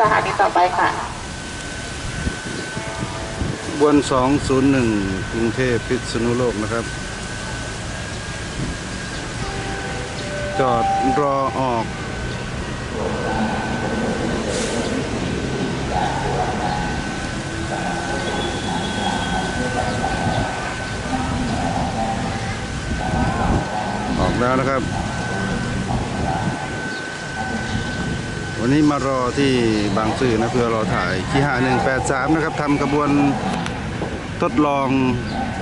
สถานีต่อไปค่ะบน201 กรุงเทพพิษณุโลกนะครับ จอดรอออกออกแล้วนะครับ วันนี้มารอที่บางซื่อนะเพื่อรอถ่ายคี่หา183นะครับทำกระบวนทดลอง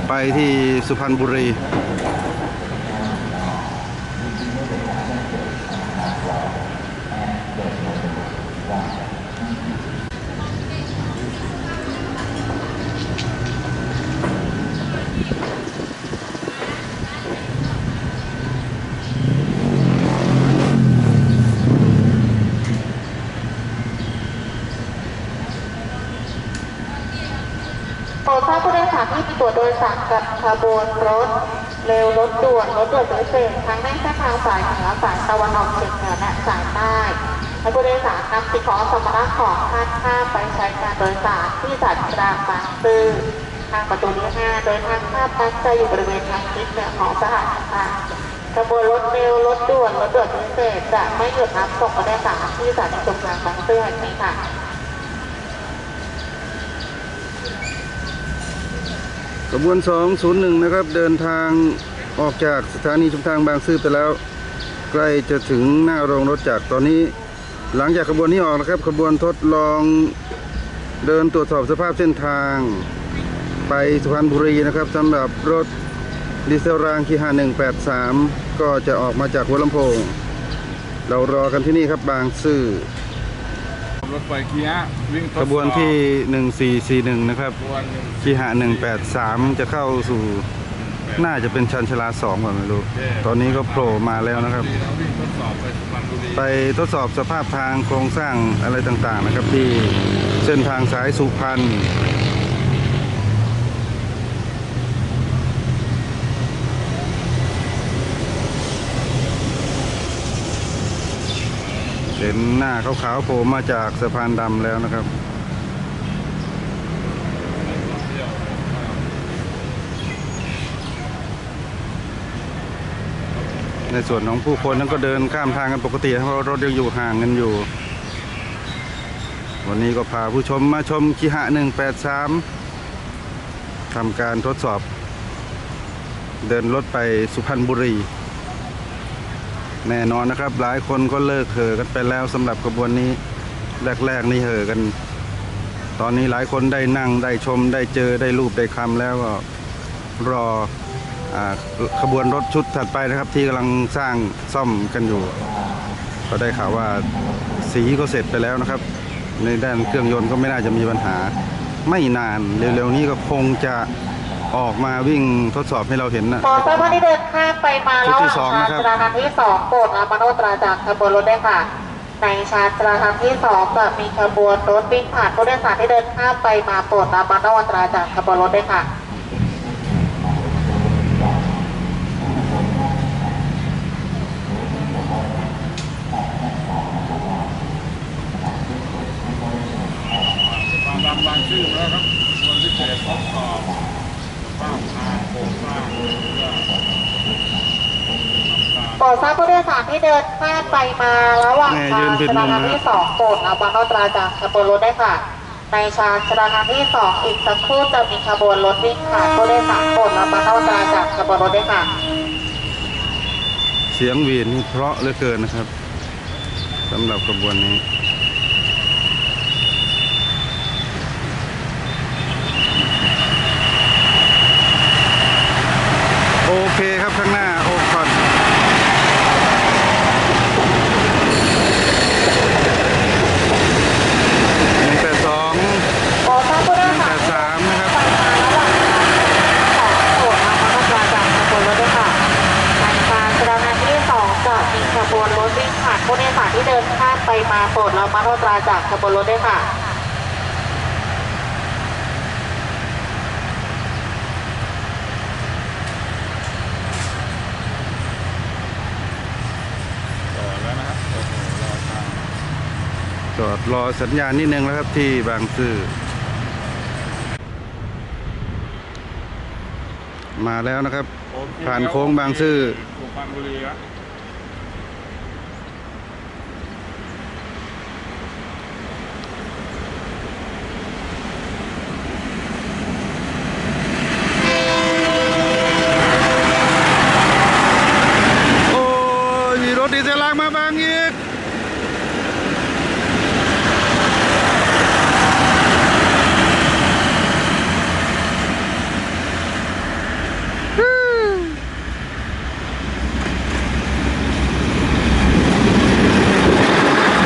ไปที่สุพรรณบุรีดทราบผู้โดยสารที่มี ตัวโดยสารกับขบวนรถ เร็วรถด่วนรถด่วนพิเศษทั้งในเส้นทางสายเหนือสายตะวันออกเฉียงเหนือและสายใต้ให้ผู้โดยสารนำสิ่งของสมนาของท่านข้ามไปใช้การโดยสารที่สถานีกลางบางซื่อทางประตูที่5โดยทางข้ามตั้งใจอยู่บริเวณทางทิศเหนือของสถานีกลางขบวนรถเร็วรถด่วนรถด่วนพิเศษจะไม่หยุดรับส่งผู้โดยสารที่สถานีตรงกลางบางซื่อแห่งนี้ค่ะ กระบวน 201 นะครับ เดินทางออกจากสถานีชุมทางบางซื่อไปแล้ว ใกล้จะถึงหน้าโรงรถจากตอนนี้ หลังจากขบวนนี้ออกนะครับ ขบวนทดลองเดินตรวจสอบสภาพเส้นทาง ไปสุพรรณบุรีนะครับสำหรับรถดีเซลรางคีหา183 ก็จะออกมาจากหัวลำโพง เรารอกันที่นี่ครับบางซื่อ รถไฟเกียร์วิ่งทดสขอบบวนที่ 1441 นะครับขบวนหนึ่งคีหา183 จะเข้าสู่น่าจะเป็นชันชลาสองก่อนไม่รู้ ตอนนี้ก็โผล่มาแล้วนะครับเราวิ่งทดสอบไปสุพรรณบุรีไปทดสอบสภาพทางโครงสร้างอะไรต่างๆนะครับ ที่เส้นทางสายสุพรรณ นหน้าขาวๆโผล่มาจากสะพานดำแล้วนะครับ ในส่วนของผู้คนนั้นก็เดินข้ามทางกันปกติเพราะรถยังอยู่ห่างกันอยู่ วันนี้ก็พาผู้ชมมาชมคีหะ183ทำการทดสอบ เดินรถไปสุพรรณบุรี แน่นอนนะครับ หลายคนก็เลิกเห่อกันไปแล้วสำหรับกระบวนนี้แรกๆนี่เห่อกัน ตอนนี้หลายคนได้นั่งได้ชมได้เจอได้รูปได้คำแล้วก็รออขบวนรถชุดถัดไปนะครับ ที่กำลังสร้างซ่อมกันอยู่ ก็ได้ข่าวว่าสีก็เสร็จไปแล้วนะครับ ในด้านเครื่องยนต์ก็ไม่น่าจะมีปัญหา ไม่นานเร็วๆนี้ก็คงจะ ออกมาวิ่งทดสอบให้เราเห็นนะขอทราบว่าที่เดินข้ามไปมาระหจุดที่ว่างสองชานะครับนชลาทางที่สองโปรดรับมโนตราจากขบวนรถได้วยค่ะ ในชานชลาทางที่สองจะมีขบวนรถวิ่งผ่านผู้โดยสารที่เดินข้ามไปมาโปรดรับมโนตราจากขบวนรถได้วยค่ะ บางบางบางชื่อแล้วครับขบวนพิเศษทดสอบสภาพทางโครงสร้างเพื่อทำการ โปร ดทราบผู้โดยสารที่เดินข้ามไปมาระหว่างแม่ชายืนนผิดชลามุมทางนะที่สองโปรดรับมโนตราจากขบวนรถได้วยค่ะ ในชานชลาทางที่สองอีกสักครู่จะมีขบวนรถวิ่งผ่านผู้โดยสารโปรดรับมโนตราจากขบวนรถได้วยค่ะ เสียงหวีนเพราะเหลือเกินนะครับสำหรับขบวนนี้ โอเคครับข้างหน้าโอคอนหนึ่งแปดสอง ขอทราบผู้โดย แป สาร ดสามนะครับ ไปมาระหว่างทางที่สองโปรดรับมโนตราจากขบวนรถด้วยค่ะในการชลาทางที่สองจะมีขบวนรถวิ่งผ่านผู้โดยสารที่เดินข้าม ไปมาโปรดรับมโนตราจากขบวนรถด้วยค่ะต่อแล้วนะครับโอ้โหรอทางจอดอดรอสัญญาณนิดนึงแล้วครับที่บางซื่อมาแล้วนะครับโอเคผ่านโค้งบางซื่อ สุพรรณบุรีครับ โอ้ยมีรถ ดีเซลลากมาบางอีก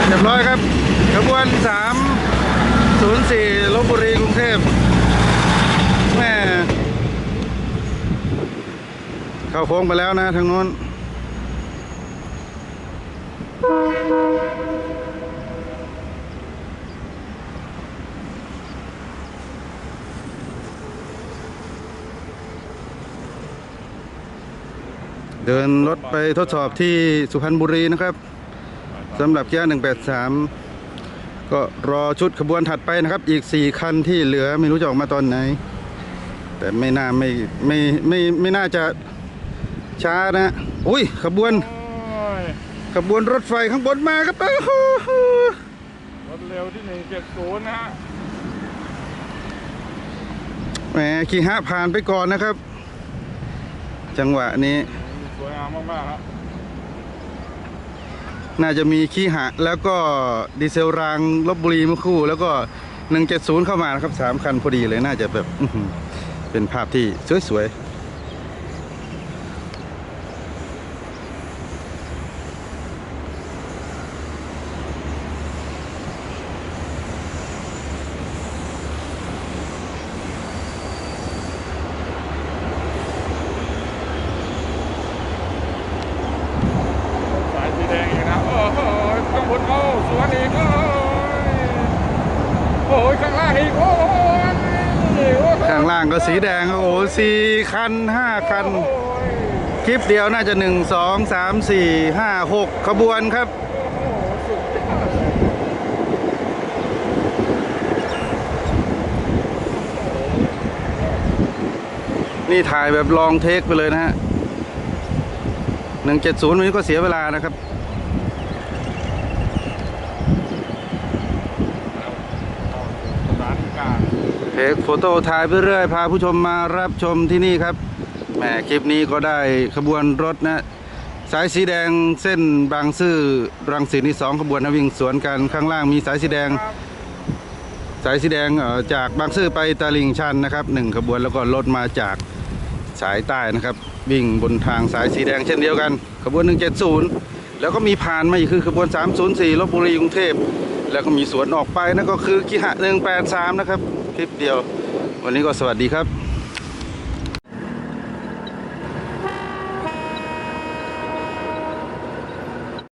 เรียบร้อยครับขบวน 304ลบบุรีกรุงเทพแม่เข้าโค้งไปแล้วนะทางโน้น เดินรถไปทดสอบที่สุพรรณบุรีนะครับสำหรับเกียร์183 ก็รอชุดขบวนถัดไปนะครับ อีก 4 คันที่เหลือไม่รู้จะออกมาตอนไหน แต่ไม่น่าไม่ไม่ไม่ไม่น่าจะช้านะ อุ้ยขบวน ขบวนรถไฟข้างบนมาครับโอ้โหรถเร็วที่170นะฮะแหมขี่ฮะผ่านไปก่อนนะครับ จังหวะนี้ สวยงามมากๆครับน่าจะมีขี้หะ แล้วก็ดีเซลรางลบบุรีเมื่อครู่ แล้วก็ 170 เข้ามานะครับสามคันพอดีเลยน่าจะแบบอื้อหือเป็นภาพที่สวยๆ สายสีแดงอีกนะ โอ้โหข้างบนโอ้สวนอีกโอ้ยโอ้ยข้างล่างอีกโอ้ยโอ้ย ข้างล่างก็ สีแดงโอ้โหสี่คันห้าคัน คลิปเดียวน่าจะหนึ่งสองสามสี่ห้าหกขบวนครับนี่ถ่ายแบบลองเทคไปเลยนะฮะหนึ่งเจ็ดศูนย์วันนี้ก็เสียเวลานะครับ สถานการณ์ เทคโฟโต้ถ่ายไปเรื่อยพาผู้ชมมารับชมที่นี่ครับแหมคลิปนี้ก็ได้ขบวนรถนะ สายสีแดงเส้นบางซื่อรังสิตนี่สองขบวนนะวิ่งสวนกันข้างล่างมีสายสีแดง สายสีแดงจากบางซื่อไปตลิ่งชันนะครับหนึ่งขบวนแล้วก็รถมาจากสายใต้นะครับ วิ่งบนทางสายสีแดงเช่นเดียวกัน ขบวน 170 แล้วก็มีผ่านมาอีกคือขบวน 304ลบบุรีกรุงเทพแล้วก็มีสวนออกไปนั่นก็คือกิหะ183 นะครับ ลิปเดียว วันนี้ก็สวัสดีครับ